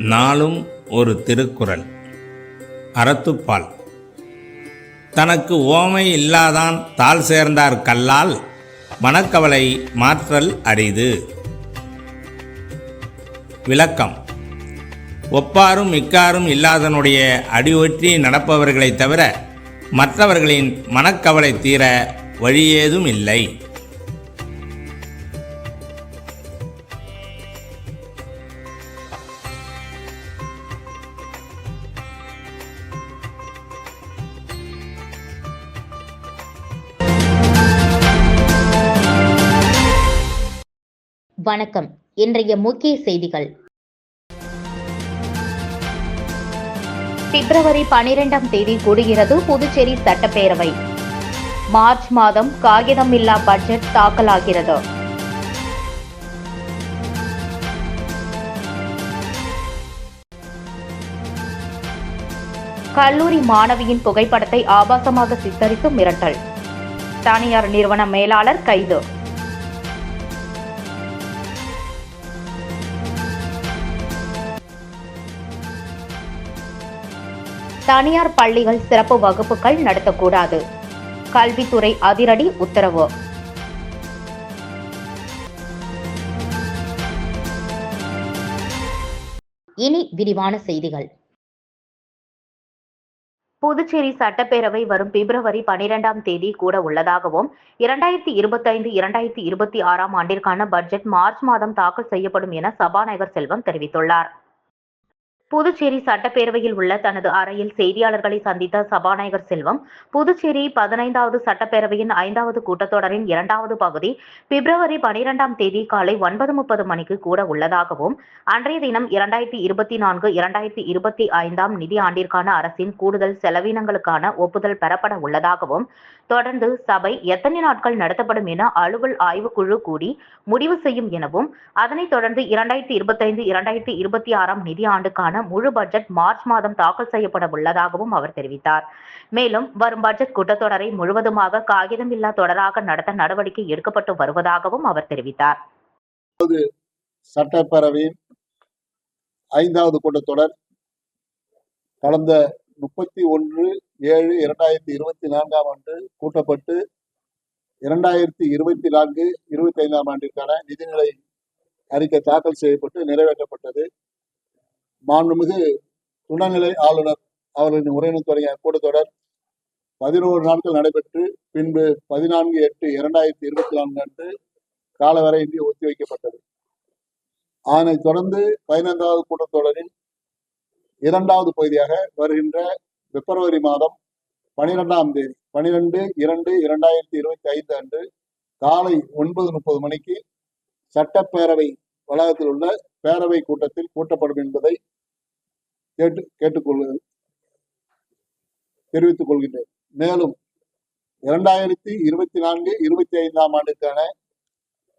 நாளும் ஒரு திருக்குறள். அறத்துப்பால். தனக்கு ஓமை இல்லாதான் தாள் சேர்ந்தார் கல்லால் மனக்கவலை மாற்றல் அரிது. விளக்கம். ஒப்பாரும் மிக்காரும் இல்லாதனுடைய அடியொற்றி நடப்பவர்களைத் தவிர மற்றவர்களின் மனக்கவலை தீர வழியேதும் இல்லை. வணக்கம். இன்றைய முக்கிய செய்திகள். பிப்ரவரி பனிரெண்டாம் தேதி கூடுகிறது புதுச்சேரி சட்டப்பேரவை. மார்ச் மாதம் காகிதமில்லா பட்ஜெட் தாக்கலாகிறது. கல்லூரி மாணவியின் புகைப்படத்தை ஆபாசமாக சித்தரித்து மிரட்டல். தனியார் நிறுவன மேலாளர் கைது. தனியார் பள்ளிகள் சிறப்பு வகுப்புகள் நடத்தக்கூடாது. கல்வித்துறை அதிரடி உத்தரவு. இனி விரிவான செய்திகள். புதுச்சேரி சட்டப்பேரவை வரும் பிப்ரவரி பனிரெண்டாம் தேதி கூட உள்ளதாகவும் இரண்டாயிரத்தி இருபத்தைந்து இரண்டாயிரத்தி இருபத்தி ஆறாம் ஆண்டிற்கான பட்ஜெட் மார்ச் மாதம் தாக்கல் செய்யப்படும் என சபாநாயகர் செல்வம் தெரிவித்துள்ளார். புதுச்சேரி சட்டப்பேரவையில் உள்ள தனது அறையில் செய்தியாளர்களை சந்தித்த சபாநாயகர் செல்வம் புதுச்சேரி பதினைந்தாவது சட்டப்பேரவையின் ஐந்தாவது கூட்டத்தொடரின் இரண்டாவது பகுதி பிப்ரவரி பனிரெண்டாம் தேதி காலை ஒன்பது முப்பது மணிக்கு கூட உள்ளதாகவும் அன்றைய தினம் இரண்டாயிரத்தி இருபத்தி நான்கு இரண்டாயிரத்தி இருபத்தி ஐந்தாம் நிதி ஆண்டிற்கான அரசின் கூடுதல் செலவினங்களுக்கான ஒப்புதல் பெறப்பட உள்ளதாகவும் தொடர்ந்து சபை எத்தனை நாட்கள் நடத்தப்படும் என அலுவல் ஆய்வுக்குழு கூடி முடிவு செய்யும் எனவும் அதனைத் தொடர்ந்து இரண்டாயிரத்தி இருபத்தைந்து இரண்டாயிரத்தி இருபத்தி ஆறாம் நிதி ஆண்டுக்கான முழு பட்ஜெட் மார்ச் மாதம் தாக்கல் செய்யப்பட உள்ளதாகவும் அவர் தெரிவித்தார். மேலும் வரும் பட்ஜெட் கூட்டத்தொடரை முழுவதுமாக காகிதமில்லா தொடராக நடத்த நடவடிக்கை எடுக்கப்பட்டு வருவதாகவும் அவர் தெரிவித்தார். சட்டப்பேரவையின் ஐந்தாவது கூட்டத்தொடர் கடந்த முப்பத்தி ஒன்று ஏழு இரண்டாயிரத்தி இருபத்தி நான்காம் ஆண்டு கூட்டப்பட்டு இரண்டாயிரத்தி இருபத்தி நான்கு இருபத்தி ஐந்தாம் ஆண்டிற்கான நிதிநிலை அறிக்கை தாக்கல் செய்யப்பட்டு நிறைவேற்றப்பட்டது. மாண்புமிகு துணைநிலை ஆளுநர் அவர்களின் உரையினை தொடங்கிய கூட்டத்தொடர் பதினோரு நாட்கள் நடைபெற்று பின்பு பதினான்கு எட்டு இரண்டாயிரத்தி இருபத்தி நான்கு அன்று காலவரையின்றி ஒத்திவைக்கப்பட்டது அதனைத் தொடர்ந்து பதினைந்தாவது கூட்டத்தொடரின் இரண்டாவது பகுதியாக வருகின்ற பிப்ரவரி மாதம் பனிரெண்டாம் தேதி பனிரெண்டு இரண்டு இரண்டாயிரத்தி இருபத்தி ஐந்து அன்று காலை ஒன்பது முப்பது மணிக்கு சட்டப்பேரவை வளாகத்தில் உள்ள பேரவை கூட்டத்தில் கூட்டப்படும் என்பதை கேட்டு கேட்டுக்கொள் தெரிவித்துக் கொள்கின்றேன். மேலும் இரண்டாயிரத்தி இருபத்தி நான்கு இருபத்தி ஐந்தாம் ஆண்டுக்கான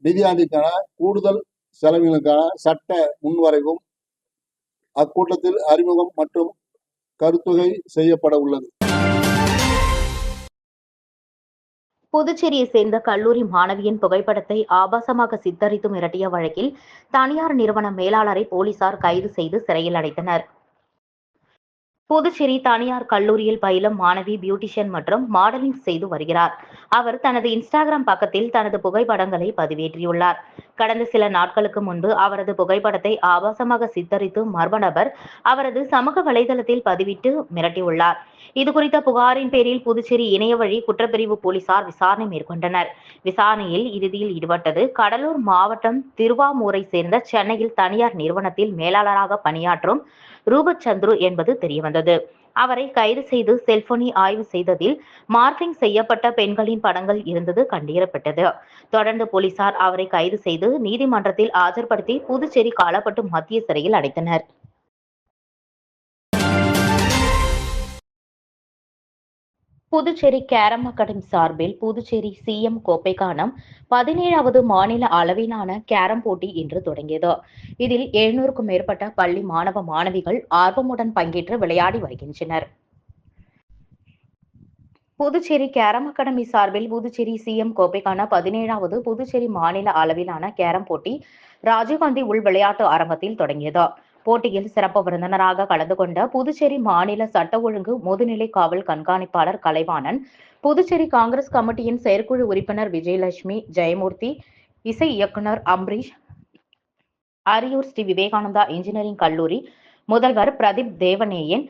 நிதியாண்டிற்கான கூடுதல் செலவினங்களுக்கான சட்ட முன்வரைவும் அக்கூட்டத்தில் அறிமுகம் மற்றும் கருத்தொகை செய்யப்பட உள்ளது. புதுச்சேரியை சேர்ந்த கல்லூரி மாணவியின் புகைப்படத்தை ஆபாசமாக சித்தரித்து மிரட்டிய வழக்கில் தனியார் நிறுவன மேலாளரை போலீசார் கைது செய்து சிறையில் அடைத்தனர். புதுச்சேரி தனியார் கல்லூரியில் பயிலும் மாணவி பியூட்டிஷியன் மற்றும் மாடலிங் செய்து வருகிறார். அவர் தனது இன்ஸ்டாகிராம் பக்கத்தில் தனது புகைப்படங்களை பதிவேற்றியுள்ளார். கடந்த சில நாட்களுக்கு முன்பு அவரது புகைப்படத்தை ஆபாசமாக சித்தரித்து மர்ம நபர் அவரது சமூக வலைதளத்தில் பதிவிட்டு மிரட்டியுள்ளார். இது குறித்த புகாரின் பேரில் புதுச்சேரி இணையவழி குற்றப்பிரிவு போலீசார் விசாரணை மேற்கொண்டனர். விசாரணையில் இறுதியில் ஈடுபட்டது கடலூர் மாவட்டம் திருவாமூரை சேர்ந்த சென்னையில் தனியார் நிறுவனத்தில் மேலாளராக பணியாற்றும் ரூபச்சந்துரு என்பது தெரியவந்தது. அவரை கைது செய்து செல்போனை ஆய்வு செய்ததில் மார்பிங் செய்யப்பட்ட பெண்களின் படங்கள் இருந்தது கண்டறியப்பட்டது. தொடர்ந்து போலீசார் அவரை கைது செய்து நீதிமன்றத்தில் ஆஜர்படுத்தி புதுச்சேரி காலப்பட்டு மத்திய சிறையில் அடைத்தனர். புதுச்சேரி கேரம் அகாடமி சார்பில் புதுச்சேரி சிஎம் கோப்பைக்கான பதினேழாவது மாநில அளவிலான கேரம் போட்டி இன்று தொடங்கியது. இதில் எழுநூறுக்கும் மேற்பட்ட பள்ளி மாணவ மாணவிகள் ஆர்வமுடன் பங்கேற்று விளையாடி வருகின்றனர். புதுச்சேரி கேரம் அகாடமி சார்பில் புதுச்சேரி சிஎம் கோப்பைக்கான பதினேழாவது புதுச்சேரி மாநில அளவிலான கேரம் போட்டி ராஜீவ்காந்தி உள் விளையாட்டு அரங்கத்தில் தொடங்கியது. போட்டியில் சிறப்பு விருந்தினராக கலந்து கொண்ட புதுச்சேரி மாநில சட்ட ஒழுங்கு முதுநிலை காவல் கண்காணிப்பாளர் கலைவாணன் புதுச்சேரி காங்கிரஸ் கமிட்டியின் செயற்குழு உறுப்பினர் விஜயலட்சுமி ஜெயமூர்த்தி இசை இயக்குனர் அம்பரீஷ் அரியூர் ஸ்ரீ விவேகானந்தா இன்ஜினியரிங் கல்லூரி முதல்வர் Pradeep Devaneyan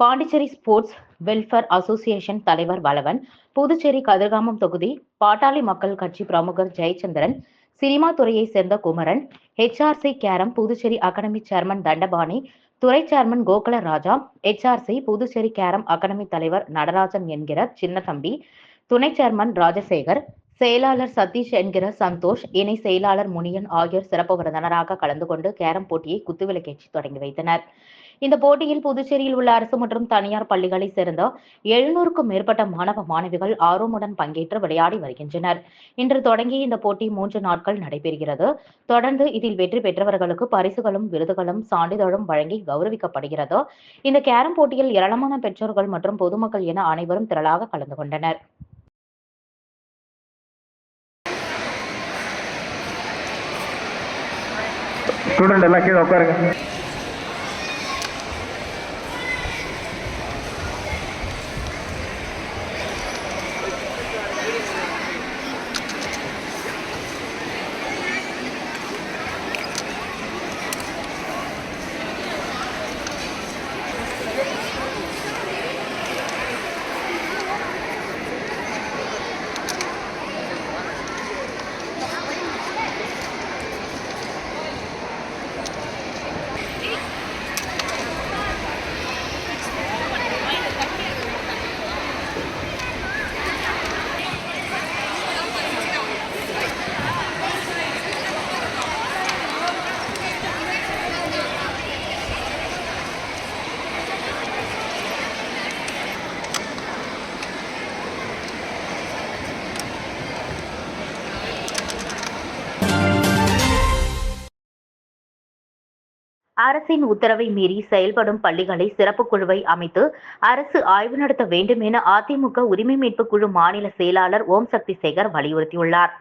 Pondicherry sports welfare association தலைவர் வளவன் புதுச்சேரி கதிர்காமம் தொகுதி பாட்டாளி மக்கள் கட்சி பிரமுகர் ஜெயச்சந்திரன் சினிமா துறையைச் சேர்ந்த Kumaran HRC carrom Puducherry academy chairman Dandapani துறை chairman Gokula Raja HRC Puducherry carrom academy தலைவர் நடராஜன் என்கிற சின்னதம்பி துணை சேர்மன் ராஜசேகர் செயலாளர் சதீஷ் என்கிற சந்தோஷ் இணை செயலாளர் முனியன் ஆகியோர் சிறப்பு விருந்தினராக கலந்து கொண்டு கேரம் போட்டியை குத்துவிளக்கேற்றி தொடங்கி வைத்தனர். இந்த போட்டியில் புதுச்சேரியில் உள்ள அரசு மற்றும் தனியார் பள்ளிகளைச் சேர்ந்த எழுநூறுக்கும் மேற்பட்ட மாணவ மாணவிகள் ஆர்வமுடன் பங்கேற்று விளையாடி வருகின்றனர். இன்று தொடங்கிய இந்த போட்டி மூன்று நாட்கள் நடைபெறுகிறது. தொடர்ந்து இதில் வெற்றி பெற்றவர்களுக்கு பரிசுகளும் விருதுகளும் சான்றிதழும் வழங்கி கௌரவிக்கப்படுகிறது. இந்த கேரம் போட்டியில் ஏராளமான பெற்றோர்கள் மற்றும் பொதுமக்கள் என அனைவரும் திரளாக கலந்து கொண்டனர். ஸ்டூடெண்ட் எல்லாம் கீழே உட்காருங்க. அரசின் உத்தரவை மீறி செயல்படும் பள்ளிகளை சிறப்பு குழுவை அமைத்து அரசு ஆய்வு நடத்த வேண்டும் என அதிமுக உரிமை மீட்பு குழு மாநில செயலாளர் ஓம் சக்தி சேகர் வலியுறுத்தியுள்ளார்.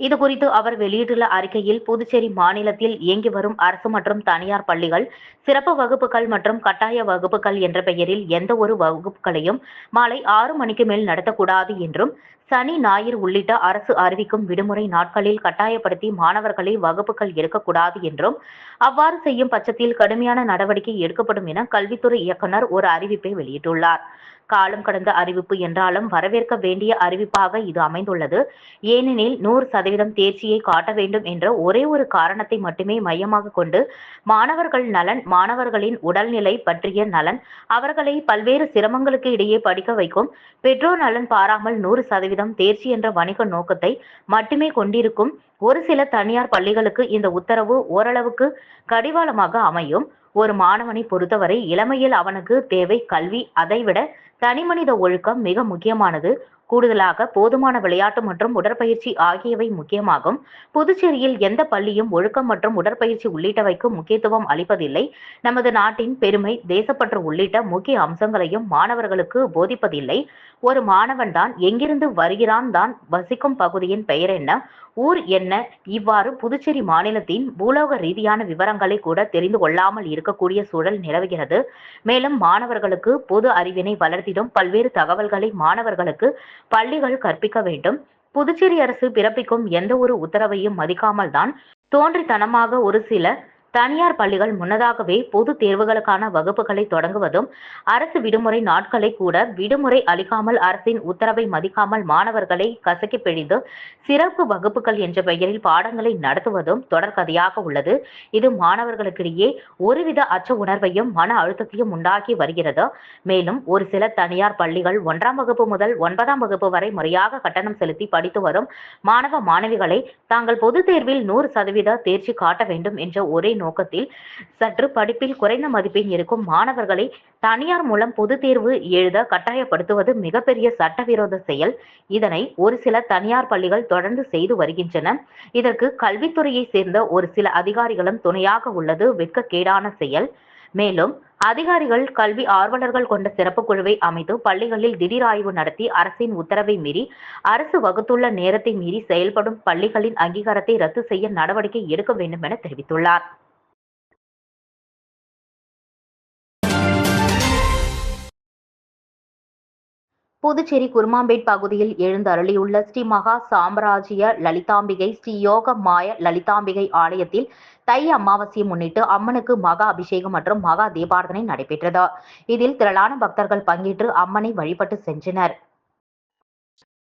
இது குறித்து அவர் வெளியிட்டுள்ள அறிக்கையில் புதுச்சேரி மாநிலத்தில் இயங்கி வரும் அரசு மற்றும் தனியார் பள்ளிகள் சிறப்பு வகுப்புகள் மற்றும் கட்டாய வகுப்புகள் என்ற பெயரில் எந்த ஒரு வகுப்புகளையும் மாலை ஆறு மணிக்கு மேல் நடத்தக்கூடாது என்றும் சனி ஞாயிறு உள்ளிட்ட அரசு அறிவிக்கும் விடுமுறை நாட்களில் கட்டாயப்படுத்தி மாணவர்களை வகுப்புகள் எடுக்கக்கூடாது என்றும் அவ்வாறு செய்யும் பட்சத்தில் கடுமையான நடவடிக்கை எடுக்கப்படும் என கல்வித்துறை இயக்குனர் ஒரு அறிவிப்பை வெளியிட்டுள்ளார். காலம் கடந்த அறிவிப்பு என்றாலும் வரவேற்க வேண்டிய அறிவிப்பாக இது அமைந்துள்ளது. ஏனெனில் நூறு சதவீதம் தேர்ச்சியை காட்ட வேண்டும் என்ற ஒரே ஒரு காரணத்தை மட்டுமே மையமாக கொண்டு மாணவர்கள் நலன் மாணவர்களின் உடல்நிலை பற்றிய நலன் அவர்களை பல்வேறு சிரமங்களுக்கு இடையே படிக்க வைக்கும் பெற்றோர் நலன் பாராமல் நூறு சதவீதம் தேர்ச்சி என்ற வணிக நோக்கத்தை மட்டுமே கொண்டிருக்கும் ஒரு சில தனியார் பள்ளிகளுக்கு இந்த உத்தரவு ஓரளவுக்கு கடிவாளமாக அமையும். ஒரு மாணவனை பொறுத்தவரை இளமையில் அவனுக்கு தேவை கல்வி. அதைவிட தனிமனித ஒழுக்கம் மிக முக்கியமானது. கூடுதலாக போதுமான விளையாட்டு மற்றும் உடற்பயிற்சி ஆகியவை முக்கியமாகும். புதுச்சேரியில் எந்த பள்ளியும் ஒழுக்கம் மற்றும் உடற்பயிற்சி உள்ளிட்டவைக்கு முக்கியத்துவம் அளிப்பதில்லை. நமது நாட்டின் பெருமை தேசப்பற்று உள்ளிட்ட முக்கிய அம்சங்களையும் மாணவர்களுக்கு போதிப்பதில்லை. ஒரு மாணவன் தான் எங்கிருந்து வருகிறான் தான் வசிக்கும் பகுதியின் பெயர் என்ன? ஊர் என்ன? இவ்வாறு புதுச்சேரி மாநிலத்தின் பூலோக ரீதியான விவரங்களை கூட தெரிந்து கொள்ளாமல் இருக்கக்கூடிய சூழல் நிலவுகிறது. மேலும் மாணவர்களுக்கு பொது அறிவினை வளர்த்திடும் பல்வேறு தகவல்களை மாணவர்களுக்கு பள்ளிகள் கற்பிக்க வேண்டும். புதுச்சேரி அரசு பிறப்பிக்கும் எந்த ஒரு உத்தரவையும் மதிக்காமல் தான் தோன்றித்தனமாக ஒரு சில தனியார் பள்ளிகள் முன்னதாகவே பொது தேர்வுகளுக்கான வகுப்புகளை தொடங்குவதும் அரசு விடுமுறை நாட்களை கூட விடுமுறை அளிக்காமல் அரசின் உத்தரவை மதிக்காமல் மாணவர்களை கசக்கி பிழிந்து சிறப்பு வகுப்புகள் என்ற பெயரில் பாடங்களை நடத்துவதும் தொடர்கதையாக உள்ளது. இது மாணவர்களுக்கிடையே ஒருவித அச்ச உணர்வையும் மன அழுத்தத்தையும் உண்டாக்கி வருகிறது. மேலும் ஒரு சில தனியார் பள்ளிகள் ஒன்றாம் வகுப்பு முதல் ஒன்பதாம் வகுப்பு வரை முறையாக கட்டணம் செலுத்தி படித்து வரும் மாணவ மாணவிகளை தாங்கள் பொது தேர்வில் நூறு சதவீத தேர்ச்சி காட்ட வேண்டும் என்ற ஒரே நோக்கத்தில் சற்று படிப்பில் குறைந்த மதிப்பெண் இருக்கும் மாணவர்களை தனியார் மூலம் பொது தேர்வு எழுத கட்டாயப்படுத்துவது மிகப்பெரிய சட்டவிரோத செயல். இதனை ஒரு சில தனியார் பள்ளிகள் தொடர்ந்து செய்து வருகின்றன. இதற்கு கல்வித்துறையை சேர்ந்த ஒரு சில அதிகாரிகளும் துணையாக உள்ளது. வெட்கக்கேடான செயல். மேலும் அதிகாரிகள் கல்வி ஆர்வலர்கள் கொண்ட சிறப்பு குழுவை அமைத்து பள்ளிகளில் திடீர் ஆய்வு நடத்தி அரசின் உத்தரவை மீறி அரசு வகுத்துள்ள நேரத்தை மீறி செயல்படும் பள்ளிகளின் அங்கீகாரத்தை ரத்து செய்ய நடவடிக்கை எடுக்க வேண்டும் என தெரிவித்துள்ளார். புதுச்சேரி குருமாம்பேட் பகுதியில் எழுந்தருளியுள்ள ஸ்ரீ மகா சாம்ராஜ்ய லலிதாம்பிகை ஸ்ரீ யோக மாய லலிதாம்பிகை ஆலயத்தில் தை அமாவாசையை முன்னிட்டு அம்மனுக்கு மகா அபிஷேகம் மற்றும் மகா தீபாரதனை நடைபெற்றது. இதில் திரளான பக்தர்கள் பங்கேற்று அம்மனை வழிபட்டு சென்றனர்.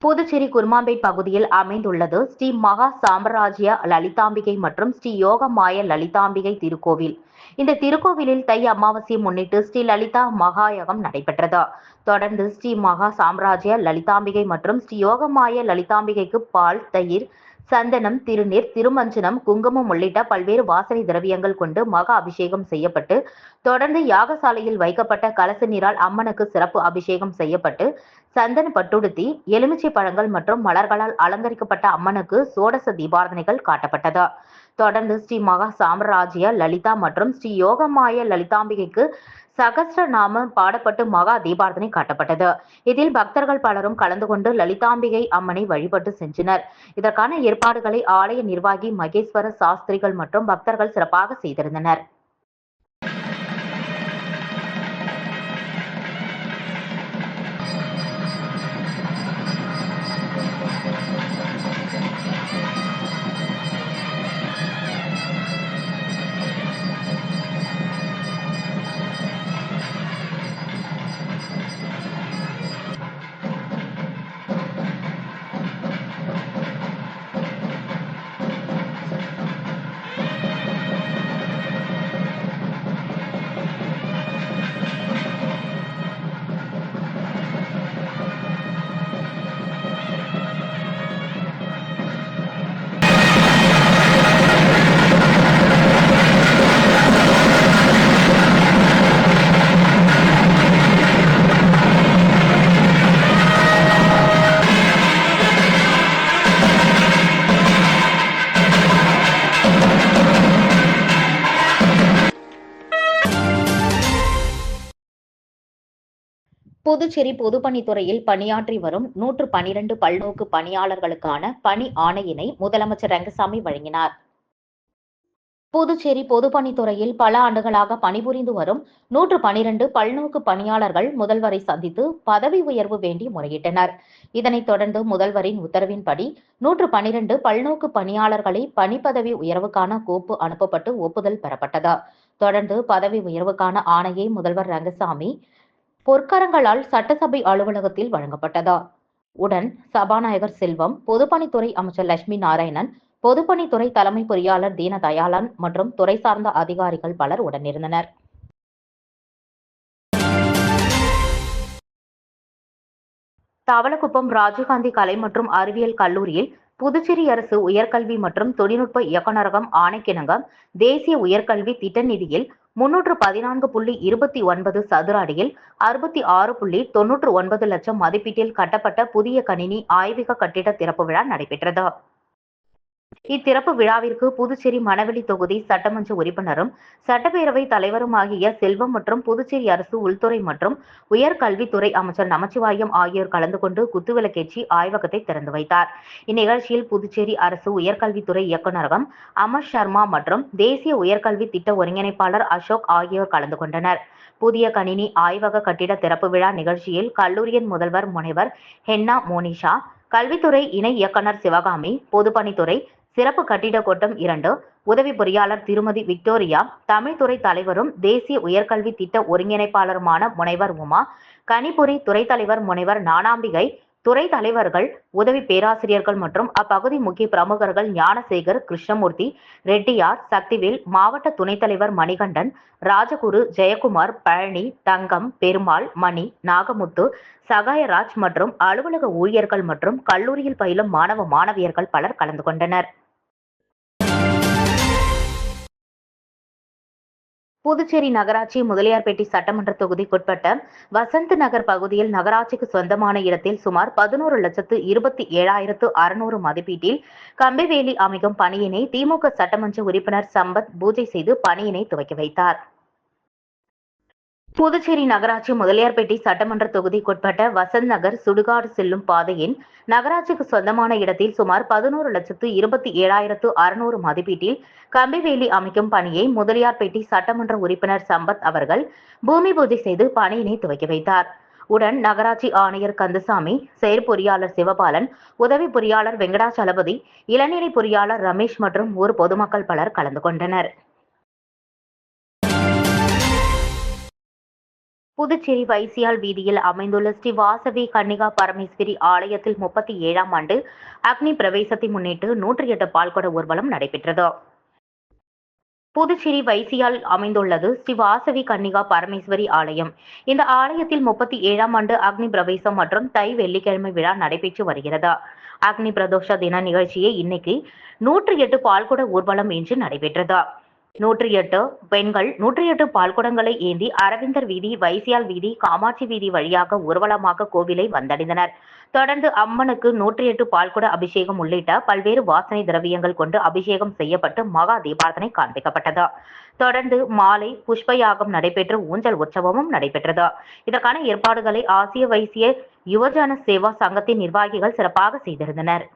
புதுச்சேரி குருமாம்பேட் பகுதியில் அமைந்துள்ளது ஸ்ரீ மகா சாம்ராஜ்ய லலிதாம்பிகை மற்றும் ஸ்ரீ யோகமாய லலிதாம்பிகை திருக்கோவில். இந்த திருக்கோவிலில் தை அமாவாசையை முன்னிட்டு ஸ்ரீ லலிதா மகாயகம் நடைபெற்றது. தொடர்ந்து ஸ்ரீ மகா சாம்ராஜ்ய லலிதாம்பிகை மற்றும் ஸ்ரீ யோகமாய லலிதாம்பிகைக்கு பால் தயிர் சந்தனம் திருநீர் திருமஞ்சனம் குங்குமம் உள்ளிட்ட பல்வேறு வாசனை திரவியங்கள் கொண்டு மகா அபிஷேகம் செய்யப்பட்டு தொடர்ந்து யாகசாலையில் வைக்கப்பட்ட கலச நீரால் அம்மனுக்கு சிறப்பு அபிஷேகம் செய்யப்பட்டு சந்தன பட்டுடுத்தி எலுமிச்சை பழங்கள் மற்றும் மலர்களால் அலங்கரிக்கப்பட்ட அம்மனுக்கு சோடச தீபாரதனைகள் காட்டப்பட்டது. தொடர்ந்து ஸ்ரீ மகா சாம்ராஜ்ய லலிதா மற்றும் ஸ்ரீ யோகமாய லலிதாம்பிகைக்கு சகஸ்ரநாம பாடப்பட்டு மகா தீபார்த்தனை காட்டப்பட்டது. இதில் பக்தர்கள் பலரும் கலந்து கொண்டு லலிதாம்பிகை அம்மனை வழிபட்டு சென்றனர். இதற்கான ஏற்பாடுகளை ஆலய நிர்வாகி மகேஸ்வர சாஸ்திரிகள் மற்றும் பக்தர்கள் சிறப்பாக செய்திருந்தனர். புதுச்சேரி பொதுப்பணித்துறையில் பணியாற்றி வரும் நூற்று பனிரெண்டு பல்நோக்கு பணியாளர்களுக்கான பணி ஆணையினை முதலமைச்சர் ரங்கசாமி வழங்கினார். புதுச்சேரி பொதுப்பணித்துறையில் பல ஆண்டுகளாக பணிபுரிந்து வரும் நூற்று பனிரெண்டு பல்நோக்கு பணியாளர்கள் முதல்வரை சந்தித்து பதவி உயர்வு வேண்டி முறையிட்டனர். இதனைத் தொடர்ந்து முதல்வரின் உத்தரவின்படி நூற்று பனிரெண்டு பல்நோக்கு பணியாளர்களை பணிப்பதவி உயர்வுக்கான கோப்பு அனுப்பப்பட்டு ஒப்புதல் பெறப்பட்டது. தொடர்ந்து பதவி உயர்வுக்கான ஆணையை முதல்வர் ரங்கசாமி பொற்கரங்களால் சட்டசபை அலுவலகத்தில் வழங்கப்பட்டதா? உடன் சபாநாயகர் செல்வம் பொதுப்பணித்துறை அமைச்சர் லட்சுமி நாராயணன் பொதுப்பணித்துறை தலைமை பொறியாளர் தீனதயாளன் மற்றும் துறை சார்ந்த அதிகாரிகள் பலர் உடனிருந்தனர். தவளக்குப்பம் ராஜீவ்காந்தி கலை மற்றும் அறிவியல் கல்லூரியில் புதுச்சேரி அரசு உயர்கல்வி மற்றும் தொழில்நுட்ப இயக்குநரகம் ஆணைக்கிணங்க தேசிய உயர்கல்வி திட்ட நிதியில் முன்னூற்று பதினான்கு புள்ளி இருபத்தி ஒன்பது சதுர அடியில் அறுபத்தி ஆறு புள்ளி தொன்னூற்று ஒன்பது லட்சம் மதிப்பீட்டில் கட்டப்பட்ட புதிய கணினி ஆய்வக கட்டிட திறப்பு விழா நடைபெற்றது. இத்திறப்பு விழாவிற்கு புதுச்சேரி மணவெளி தொகுதி சட்டமன்ற உறுப்பினரும் சட்டப்பேரவை தலைவரும் ஆகிய செல்வம் மற்றும் புதுச்சேரி அரசு உள்துறை மற்றும் உயர்கல்வித்துறை அமைச்சர் நமச்சிவாயம் ஆகியோர் கலந்து கொண்டு குத்துவிளக்கேற்றி ஆய்வகத்தை திறந்து வைத்தார். இந்நிகழ்ச்சியில் புதுச்சேரி அரசு உயர்கல்வித்துறை இயக்குநரகம் அமர் சர்மா மற்றும் தேசிய உயர்கல்வி திட்ட ஒருங்கிணைப்பாளர் அசோக் ஆகியோர் கலந்து கொண்டனர். புதிய கணினி ஆய்வக கட்டிட திறப்பு விழா நிகழ்ச்சியில் கல்லூரியின் முதல்வர் முனைவர் ஹென்னா மோனிஷா கல்வித்துறை இணை இயக்குநர் சிவகாமி பொதுப்பணித்துறை சிறப்பு கட்டிட கோட்டம் இரண்டு உதவி பொறியாளர் திருமதி விக்டோரியா தமிழ்துறை தலைவரும் தேசிய உயர்கல்வி திட்ட ஒருங்கிணைப்பாளருமான முனைவர் உமா கணிபுரி துறை தலைவர் முனைவர் நானாம்பிகை துறை தலைவர்கள் உதவி பேராசிரியர்கள் மற்றும் அப்பகுதி முக்கிய பிரமுகர்கள் ஞானசேகர் கிருஷ்ணமூர்த்தி ரெட்டியார் சக்திவேல் மாவட்ட துணைத் தலைவர் மணிகண்டன் ராஜகுரு ஜெயக்குமார் பழனி தங்கம் பெருமாள் மணி நாகமுத்து சகாயராஜ் மற்றும் அலுவலக ஊழியர்கள் மற்றும் கல்லூரியில் பயிலும் மாணவ மாணவியர்கள் பலர் கலந்து கொண்டனர். புதுச்சேரி நகராட்சி முதலியார்பேட்டை சட்டமன்ற தொகுதிக்குட்பட்ட வசந்த் நகர் பகுதியில் நகராட்சிக்கு சொந்தமான இடத்தில் சுமார் பதினோரு லட்சத்து இருபத்தி ஏழாயிரத்து அறுநூறு மதிப்பீட்டில் கம்பிவேலி அமைக்கும் பணியினை திமுக சட்டமன்ற உறுப்பினர் சம்பத் பூஜை செய்து பணியினை துவக்கி வைத்தார். புதுச்சேரி நகராட்சி முதலியார்பேட்டை சட்டமன்ற தொகுதிக்குட்பட்ட வசந்த் நகர் சுடுகாடு செல்லும் பாதையின் நகராட்சிக்கு சொந்தமான இடத்தில் சுமார் பதினோரு லட்சத்து இருபத்தி ஏழாயிரத்து அறுநூறு மதிப்பீட்டில் கம்பிவேலி அமைக்கும் பணியை முதலியார்பேட்டை சட்டமன்ற உறுப்பினர் சம்பத் அவர்கள் பூமி பூஜை செய்து பணியினை துவக்கி வைத்தார். உடன் நகராட்சி ஆணையர் கந்தசாமி செயற்பொறியாளர் சிவபாலன் உதவி பொறியாளர் வெங்கடாச்சலபதி இளநிலை பொறியாளர் ரமேஷ் மற்றும் ஊர் பொதுமக்கள் பலர் கலந்து கொண்டனர். புதுச்சேரி வைசியால் வீதியில் அமைந்துள்ள ஸ்ரீ வாசவி கன்னிகா பரமேஸ்வரி ஆலயத்தில் முப்பத்தி ஏழாம் ஆண்டு அக்னி பிரவேசத்தை முன்னிட்டு நூற்றி எட்டு பால்கொட ஊர்வலம் நடைபெற்றது. புதுச்சேரி வைசியால் அமைந்துள்ளது ஸ்ரீ வாசவி கன்னிகா பரமேஸ்வரி ஆலயம். இந்த ஆலயத்தில் முப்பத்தி ஏழாம் ஆண்டு அக்னி பிரவேசம் மற்றும் தை வெள்ளிக்கிழமை விழா நடைபெற்று வருகிறது. அக்னி பிரதோஷ தின நிகழ்ச்சியை இன்னைக்கு நூற்றி எட்டு பால்குட ஊர்வலம் இன்று நடைபெற்றது. நூற்றி எட்டு பெண்கள் நூற்றி எட்டு பால்குடங்களை ஏந்தி அரவிந்தர் வீதி வைசியால் வீதி காமாட்சி வீதி வழியாக ஊர்வலமாக கோவிலை வந்தடைந்தனர். தொடர்ந்து அம்மனுக்கு நூற்றி எட்டு பால்குட அபிஷேகம் உள்ளிட்ட பல்வேறு வாசனை திரவியங்கள் கொண்டு அபிஷேகம் செய்யப்பட்டு மகா தீபார்த்தனை காண்பிக்கப்பட்டது. தொடர்ந்து மாலை புஷ்பயாகம் நடைபெற்று ஊஞ்சல் உற்சவமும் நடைபெற்றது. இதற்கான ஏற்பாடுகளை ஆசிய வைசிய யுவஜன சேவா சங்கத்தின் நிர்வாகிகள் சிறப்பாக செய்திருந்தனர்.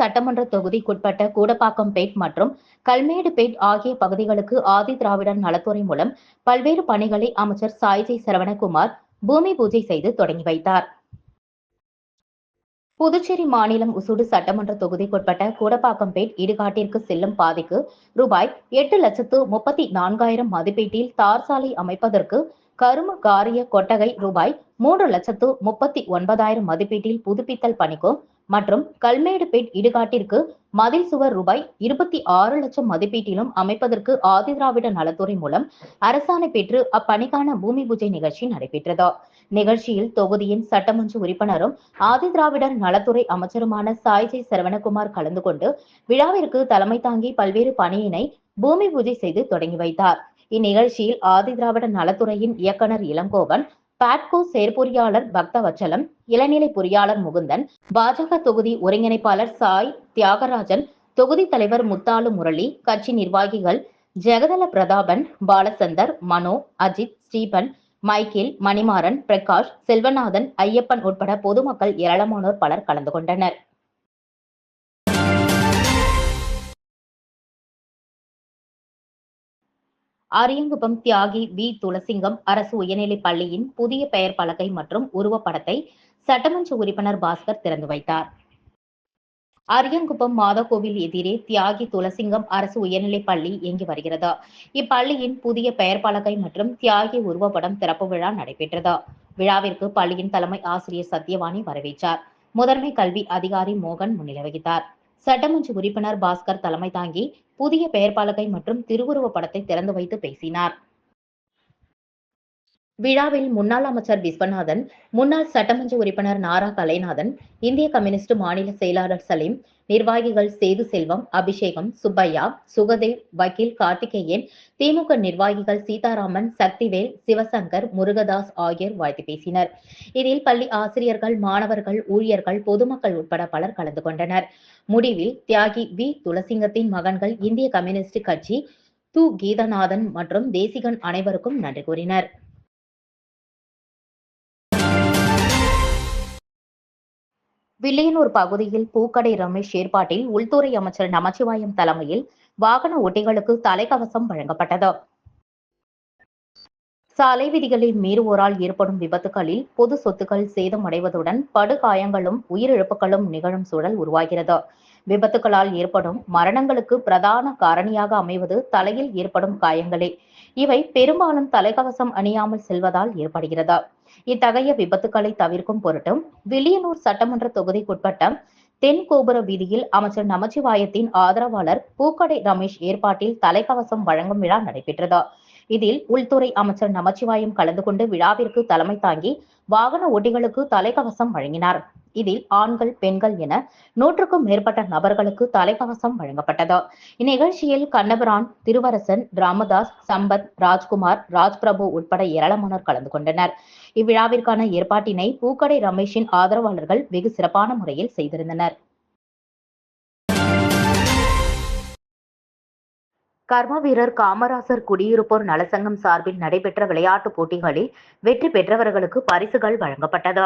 சட்டமன்ற தொகுதிக்குட்பட்ட கூடப்பாக்கம்பேட் மற்றும் கல்மேடுபேட் ஆகிய பகுதிகளுக்கு ஆதி திராவிடர் நலத்துறை மூலம் பல்வேறு பணிகளை அமைச்சர் சாய்ஜி சரவணகுமார் பூமி பூஜை செய்து தொடங்கி வைத்தார். புதுச்சேரி மாநிலம் உசுடு சட்டமன்ற தொகுதிக்குட்பட்ட கூடப்பாக்கம்பேட் இடுகாட்டிற்கு செல்லும் பாதைக்கு ரூபாய் எட்டு லட்சத்து முப்பத்தி நான்காயிரம் மதிப்பீட்டில் தார் சாலை அமைப்பதற்கு கரும காரிய கொட்டகை ரூபாய் மூன்று லட்சத்து முப்பத்தி ஒன்பதாயிரம் மதிப்பீட்டில் புதுப்பித்தல் பணிக்கும் மற்றும் கல்மேடுபேட் இடுகாட்டிற்கு மதில் சுவர் ரூபாய் இருபத்தி ஆறு லட்சம் மதிப்பீட்டிலும் அமைப்பதற்கு ஆதிதிராவிட நலத்துறை மூலம் அரசாணை பெற்று அப்பணிக்கான பூமி பூஜை நிகழ்ச்சி நடைபெற்றது. நிகழ்ச்சியில் தொகுதியின் சட்டமன்ற உறுப்பினரும் ஆதிதிராவிடர் நலத்துறை அமைச்சருமான சாய்ஜி சரவணகுமார் கலந்து கொண்டு விழாவிற்கு தலைமை தாங்கி பல்வேறு பணியினை பூமி பூஜை செய்து தொடங்கி வைத்தார். இந்நிகழ்ச்சியில் ஆதிதிராவிட நலத்துறையின் இயக்குனர் இளங்கோவன் பாட்கோ செயற்பொறியாளர் பக்தவச்சலம் இளநிலை பொறியாளர் முகுந்தன் பாஜக தொகுதி ஒருங்கிணைப்பாளர் சாய் தியாகராஜன் தொகுதி தலைவர் முத்தாலு முரளி கட்சி நிர்வாகிகள் ஜெகதல பிரதாபன் பாலசந்தர் மனோ அஜித் ஸ்டீபன் மைக்கேல் மணிமாறன் பிரகாஷ் செல்வநாதன் ஐயப்பன் உட்பட பொதுமக்கள் ஏராளமானோர் பலர் கலந்து கொண்டனர். அரியங்குப்பம் தியாகி வி. துளசிங்கம் அரசு உயர்நிலைப் பள்ளியின் புதிய பெயர் பலகை மற்றும் உருவப்படத்தை சட்டமன்ற உறுப்பினர் பாஸ்கர் திறந்து வைத்தார். அரியங்குப்பம் மாதகோவில் எதிரே தியாகி துளசிங்கம் அரசு உயர்நிலைப் பள்ளி இயங்கி வருகிறது? இப்பள்ளியின் புதிய பெயர் பலகை மற்றும் தியாகி உருவப்படம் திறப்பு விழா நடைபெற்றது? விழாவிற்கு பள்ளியின் தலைமை ஆசிரியர் சத்யவாணி வரவேற்றார். முதன்மை கல்வி அதிகாரி மோகன் முன்னிலை வகித்தார். சட்டமன்ற உறுப்பினர் பாஸ்கர் தலைமை தாங்கி புதிய பெயர் பலகை மற்றும் திருவுருவ படத்தை திறந்து வைத்து பேசினார். விழாவில் முன்னாள் அமைச்சர் விஸ்வநாதன் முன்னாள் சட்டமன்ற உறுப்பினர் நாரா கலைநாதன் இந்திய கம்யூனிஸ்ட் மாநில செயலாளர் சலீம் நிர்வாகிகள் சேது செல்வம் அபிஷேகம் சுப்பையா சுகதேவ் வக்கீல் கார்த்திகேயன் திமுக நிர்வாகிகள் சீதாராமன் சக்திவேல் சிவசங்கர் முருகதாஸ் ஆகியோர் வாழ்த்து பேசினர். இதில் பள்ளி ஆசிரியர்கள் மாணவர்கள் ஊழியர்கள் பொதுமக்கள் உட்பட பலர் கலந்து கொண்டனர். முடிவில் தியாகி வி. துளசிங்கத்தின் மகன்கள் இந்திய கம்யூனிஸ்ட் கட்சி து. கீதநாதன் மற்றும் தேசிகன் அனைவருக்கும் நன்றி கூறினர். வில்லியனூர் பகுதியில் பூக்கடை ரமேஷ் ஏற்பாட்டில் உள்துறை அமைச்சர் நமச்சிவாயம் தலைமையில் வாகன ஓட்டிகளுக்கு தலைக்கவசம் வழங்கப்பட்டது. சாலை விதிகளை மீறுவோரால் ஏற்படும் விபத்துகளில் பொது சொத்துக்கள் சேதமடைவதுடன் படுகாயங்களும் உயிரிழப்புகளும் நிகழும் சூழல் உருவாகிறது. விபத்துகளால் ஏற்படும் மரணங்களுக்கு பிரதான காரணியாக அமைவது தலையில் ஏற்படும் காயங்களே. இவை பெரும்பாலும் தலைக்கவசம் அணியாமல் செல்வதால் ஏற்படுகிறது. இத்தகைய விபத்துக்களை தவிர்க்கும் பொருட்டும் வில்லியனூர் சட்டமன்ற தொகுதிக்குட்பட்ட தென் கோபுர வீதியில் அமைச்சர் நமச்சிவாயத்தின் ஆதரவாளர் பூக்கடை ரமேஷ் ஏற்பாட்டில் தலைக்கவசம் வழங்கும் விழா நடைபெற்றது. இதில் உள்துறை அமைச்சர் நமச்சிவாயம் கலந்து கொண்டு விழாவிற்கு தலைமை தாங்கி வாகன ஓட்டிகளுக்கு தலைக்கவசம் வழங்கினார். இதில் ஆண்கள் பெண்கள் என நூற்றுக்கும் மேற்பட்ட நபர்களுக்கு தலைக்கவசம் வழங்கப்பட்டது. இந்நிகழ்ச்சியில் கண்ணபிரான் திருவரசன் ராமதாஸ் சம்பத் ராஜ்குமார் ராஜ்பிரபு உட்பட ஏராளமானோர் கலந்து கொண்டனர். இவ்விழாவிற்கான ஏற்பாட்டினை பூக்கடை ரமேஷின் ஆதரவாளர்கள் வெகு சிறப்பான முறையில் செய்திருந்தனர். கர்ம வீரர் காமராசர் குடியிருப்போர் நலசங்கம் சார்பில் நடைபெற்ற விளையாட்டுப் போட்டிகளில் வெற்றி பெற்றவர்களுக்கு பரிசுகள் வழங்கப்பட்டது.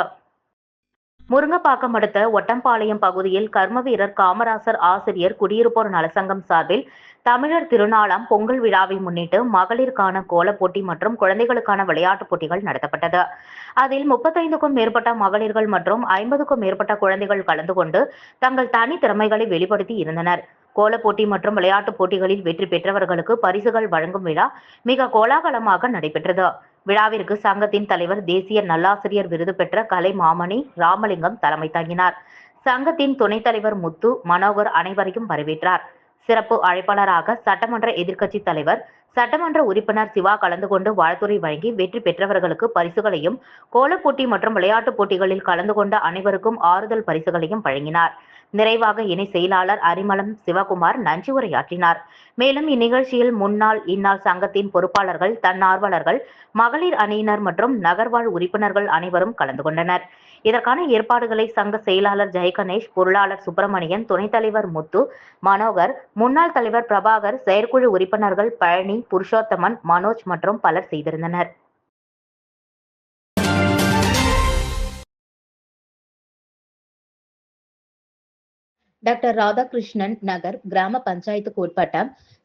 முருங்கப்பாக்கம் அடுத்த ஒட்டம்பாளையம் பகுதியில் கர்ம வீரர் காமராசர் ஆசிரியர் குடியிருப்போர் நலசங்கம் சார்பில் தமிழர் திருநாளாம் பொங்கல் விழாவை முன்னிட்டு மகளிருக்கான கோலப் போட்டி மற்றும் குழந்தைகளுக்கான விளையாட்டுப் போட்டிகள் நடத்தப்பட்டது. அதில் முப்பத்தைந்துக்கும் மேற்பட்ட மகளிர்கள் மற்றும் ஐம்பதுக்கும் மேற்பட்ட குழந்தைகள் கலந்து கொண்டு தங்கள் தனி திறமைகளை வெளிப்படுத்தி இருந்தனர். கோல போட்டி மற்றும் விளையாட்டுப் போட்டிகளில் வெற்றி பெற்றவர்களுக்கு பரிசுகள் வழங்கும் விழா மிக கோலாகலமாக நடைபெற்றது. விழாவிற்கு சங்கத்தின் தலைவர் தேசிய நல்லாசிரியர் விருது பெற்ற கலை மாமணி ராமலிங்கம் தலைமை தாங்கினார். சங்கத்தின் துணைத் தலைவர் முத்து மனோகர் அனைவரையும் வரவேற்றார். சிறப்பு அழைப்பாளராக சட்டமன்ற எதிர்க்கட்சி தலைவர் சட்டமன்ற உறுப்பினர் சிவா கலந்து கொண்டு வாழ்த்துறை வழங்கி வெற்றி பெற்றவர்களுக்கு பரிசுகளையும் கோலப் போட்டி மற்றும் விளையாட்டுப் போட்டிகளில் கலந்து கொண்ட அனைவருக்கும் ஆறுதல் பரிசுகளையும் வழங்கினார். நிறைவாக இணை செயலாளர் அரிமளம் சிவகுமார் நன்றி உரையாற்றினார். மேலும் இந்நிகழ்ச்சியில் முன்னாள் இந்நாள் சங்கத்தின் பொறுப்பாளர்கள் தன்னார்வலர்கள் மகளிர் அணியினர் மற்றும் நகர்வாழ் உறுப்பினர்கள் அனைவரும் கலந்து கொண்டனர். இதற்கான ஏற்பாடுகளை சங்க செயலாளர் ஜெயகணேஷ் பொருளாளர் சுப்பிரமணியன் துணைத் தலைவர் முத்து மனோகர் முன்னாள் தலைவர் பிரபாகர் செயற்குழு உறுப்பினர்கள் பழனி புருஷோத்தமன் மனோஜ் மற்றும் பலர் செய்திருந்தனர். டாக்டர் ராதாகிருஷ்ணன் நகர் கிராம பஞ்சாயத்துக்கு உட்பட்ட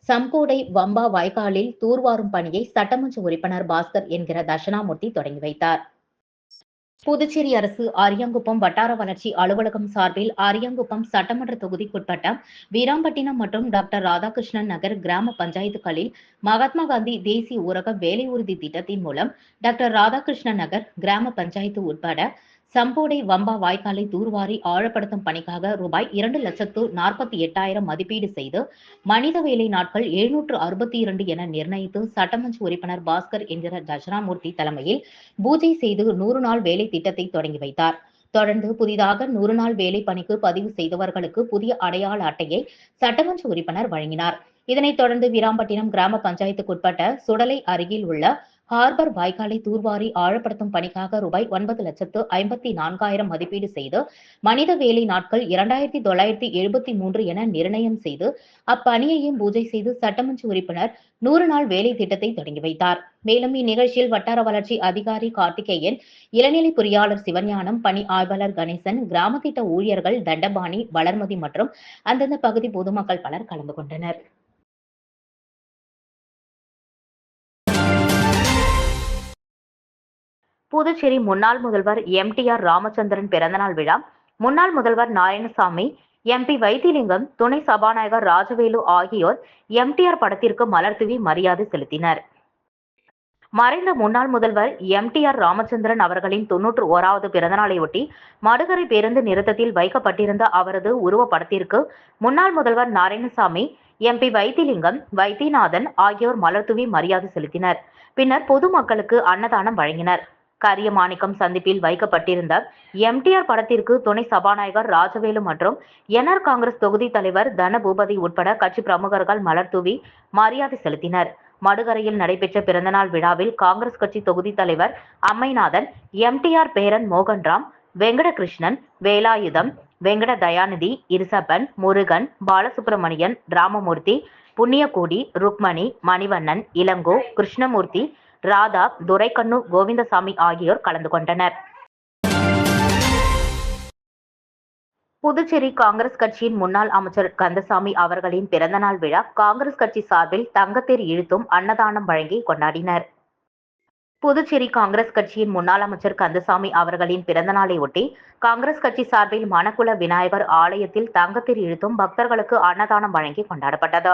சம்கோடை வம்பா வாய்க்காலில் தூர்வாரும் பணியை சட்டமன்ற உறுப்பினர் பாஸ்கர் என்கிற தர்ஷனாமூர்த்தி தொடங்கி வைத்தார். புதுச்சேரி அரசு அரியங்குப்பம் வட்டார வளர்ச்சி அலுவலகம் சார்பில் அரியங்குப்பம் சட்டமன்ற தொகுதிக்குட்பட்ட வீராம்பட்டினம் மற்றும் டாக்டர் ராதாகிருஷ்ணன் நகர் கிராம பஞ்சாயத்துகளில் மகாத்மா காந்தி தேசிய ஊரக வேலை உறுதி திட்டத்தின் மூலம் டாக்டர் ராதாகிருஷ்ணன் நகர் கிராம பஞ்சாயத்து உட்பட சம்போடை வம்பா வாய்க்காலை தூர்வாரி ஆழப்படுத்தும் பணிக்காக ரூபாய் இரண்டு லட்சத்து நாற்பத்தி எட்டாயிரம் மதிப்பீடு செய்து மனித வேலை நாட்கள் எழுநூற்று அறுபத்தி இரண்டு என நிர்ணயித்து சட்டமன்ற உறுப்பினர் பாஸ்கர் என்கிற தட்சிணாமூர்த்தி தலைமையில் பூஜை செய்து நூறு நாள் வேலை திட்டத்தை தொடங்கி வைத்தார். தொடர்ந்து புதிதாக நூறு நாள் வேலை பணிக்கு பதிவு செய்தவர்களுக்கு புதிய அடையாள அட்டையை சட்டமன்ற உறுப்பினர் வழங்கினார். இதனைத் தொடர்ந்து வீராம்பட்டினம் கிராம பஞ்சாயத்துக்குட்பட்ட சுடலை அருகில் உள்ள ஹார்பர் வாய்க்காலை தூர்வாரி ஆழப்படுத்தும் பணிக்காக ரூபாய் ஒன்பது லட்சத்து ஐம்பத்தி நான்காயிரம் மதிப்பீடு செய்து மனித வேலை நாட்கள் இரண்டாயிரத்தி தொள்ளாயிரத்தி எழுபத்தி மூன்று என நிர்ணயம் செய்து அப்பணியையும் பூஜை செய்து சட்டமன்ற உறுப்பினர் நூறு நாள் வேலை திட்டத்தை தொடங்கி வைத்தார். மேலும் இந்நிகழ்ச்சியில் வட்டார வளர்ச்சி அதிகாரி கார்த்திகேயன் இளநிலை பொறியாளர் சிவஞானம் பணி ஆய்வாளர் கணேசன் கிராம திட்ட ஊழியர்கள் தண்டபாணி வளர்மதி மற்றும் அந்தந்த பகுதி பொதுமக்கள் பலர் கலந்து கொண்டனர். புதுச்சேரி முன்னாள் முதல்வர் எம்டிஆர் ராமச்சந்திரன் பிறந்தநாள் விழா முன்னாள் முதல்வர் நாராயணசாமி எம்பி வைத்திலிங்கம் துணை சபாநாயகர் ராஜவேலு ஆகியோர் எம்டிஆர் படத்திற்கு மலர் தூவி மரியாதை செலுத்தினர். மறைந்த முன்னாள் முதல்வர் எம்டிஆர் ராமச்சந்திரன் அவர்களின் தொன்னூற்று ஓராவது பிறந்தநாளையொட்டி மடுகரை பேருந்து நிறுத்தத்தில் வைக்கப்பட்டிருந்த அவரது உருவப்படத்திற்கு முன்னாள் முதல்வர் நாராயணசாமி எம்பி வைத்திலிங்கம் வைத்தியநாதன் ஆகியோர் மலர் தூவி மரியாதை செலுத்தினர். பின்னர் பொதுமக்களுக்கு அன்னதானம் வழங்கினர். கரியமாணிக்கம் சந்திப்பில் வைக்கப்பட்டிருந்த எம்டிஆர் படத்திற்கு துணை சபாநாயகர் ராஜவேலு மற்றும் என்ஆர் காங்கிரஸ் தொகுதி தலைவர் தனபூபதி உட்பட கட்சி பிரமுகர்கள் மலர் தூவி மரியாதை செலுத்தினர். மடுகரையில் நடைபெற்ற பிறந்தநாள் விழாவில் காங்கிரஸ் கட்சி தொகுதி தலைவர் அம்மைநாதன் எம்டிஆர் பேரன் மோகன்ராம் வெங்கடகிருஷ்ணன் வேலாயுதம் வெங்கட தயாநிதி இருசப்பன் முருகன் பாலசுப்பிரமணியன் ராமமூர்த்தி புண்ணியகோடி ருக்மணி மணிவண்ணன் இளங்கோ கிருஷ்ணமூர்த்தி ராதா துரைக்கண்ணு கோவிந்தசாமி ஆகியோர் கலந்து கொண்டனர். புதுச்சேரி காங்கிரஸ் கட்சியின் முன்னாள் அமைச்சர் கந்தசாமி அவர்களின் பிறந்தநாள் விழா காங்கிரஸ் கட்சி சார்பில் தங்கத்தேர் இழுத்தும் அன்னதானம் வழங்கி கொண்டாடினர். புதுச்சேரி காங்கிரஸ் கட்சியின் முன்னாள் அமைச்சர் கந்தசாமி அவர்களின் பிறந்தநாளை ஒட்டி காங்கிரஸ் கட்சி சார்பில் மணக்குள விநாயகர் ஆலயத்தில் தங்கத்தில் இழுத்தும் பக்தர்களுக்கு அன்னதானம் வழங்கி கொண்டாடப்பட்டது.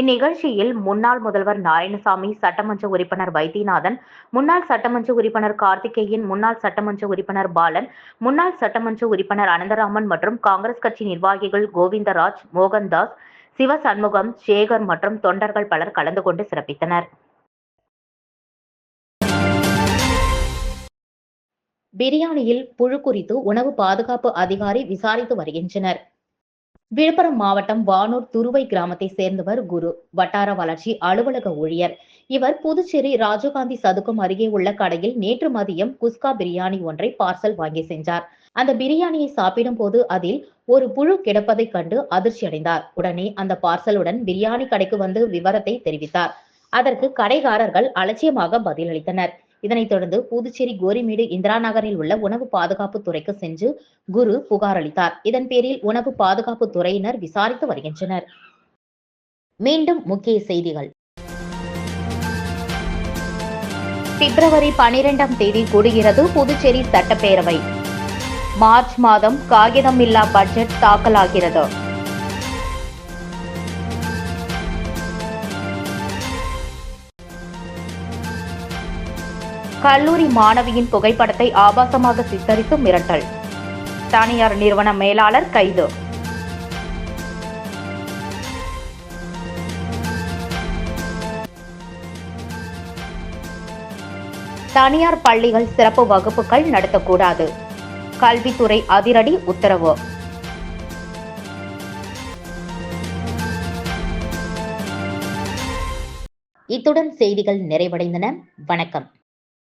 இந்நிகழ்ச்சியில் முன்னாள் முதல்வர் நாராயணசாமி சட்டமன்ற உறுப்பினர் வைத்தியநாதன் முன்னாள் சட்டமன்ற உறுப்பினர் கார்த்திகேயன் முன்னாள் சட்டமன்ற உறுப்பினர் பாலன் முன்னாள் சட்டமன்ற உறுப்பினர் அனந்தராமன் மற்றும் காங்கிரஸ் கட்சி நிர்வாகிகள் கோவிந்தராஜ் மோகன்தாஸ் சிவசண்முகம் சேகர் மற்றும் தொண்டர்கள் பலர் கலந்து கொண்டு சிறப்பித்தனர். பிரியாணியில் புழு குறித்து உணவு பாதுகாப்பு அதிகாரி விசாரித்து வருகின்றனர். விழுப்புரம் மாவட்டம் வானூர் துருவை கிராமத்தை சேர்ந்தவர் குரு. வட்டார வளர்ச்சி அலுவலக ஊழியர். இவர் புதுச்சேரி ராஜீவ்காந்தி சதுக்கம் அருகே உள்ள கடையில் நேற்று மதியம் குஸ்கா பிரியாணி ஒன்றை பார்சல் வாங்கி சென்றார் அந்த பிரியாணியை சாப்பிடும் போது அதில் ஒரு புழு கிடப்பதை கண்டு அதிர்ச்சி அடைந்தார். உடனே அந்த பார்சலுடன் பிரியாணி கடைக்கு வந்து விவரத்தை தெரிவித்தார். அதற்கு கடைகாரர்கள் அலட்சியமாக பதிலளித்தனர். இதனைத் தொடர்ந்து புதுச்சேரி கோரிமேடு இந்திரா நகரில் உள்ள உணவு பாதுகாப்பு துறைக்கு சென்று குரு புகார் அளித்தார். இதன் பேரில் உணவு பாதுகாப்பு துறையினர் விசாரித்து வருகின்றனர். மீண்டும் முக்கிய செய்திகள். பிப்ரவரி பனிரெண்டாம் தேதி கூடுகிறது புதுச்சேரி சட்டப்பேரவை. மார்ச் மாதம் காகிதமில்லா பட்ஜெட் தாக்கலாகிறது. கல்லூரி மாணவியின் புகைப்படத்தை ஆபாசமாக சித்தரித்து மிரட்டல். தனியார் நிறுவன மேலாளர் கைது. தனியார் பள்ளிகள் சிறப்பு வகுப்புகள் நடத்தக்கூடாது. கல்வித்துறை அதிரடி உத்தரவு. இத்துடன் செய்திகள் நிறைவடைந்தன. வணக்கம்.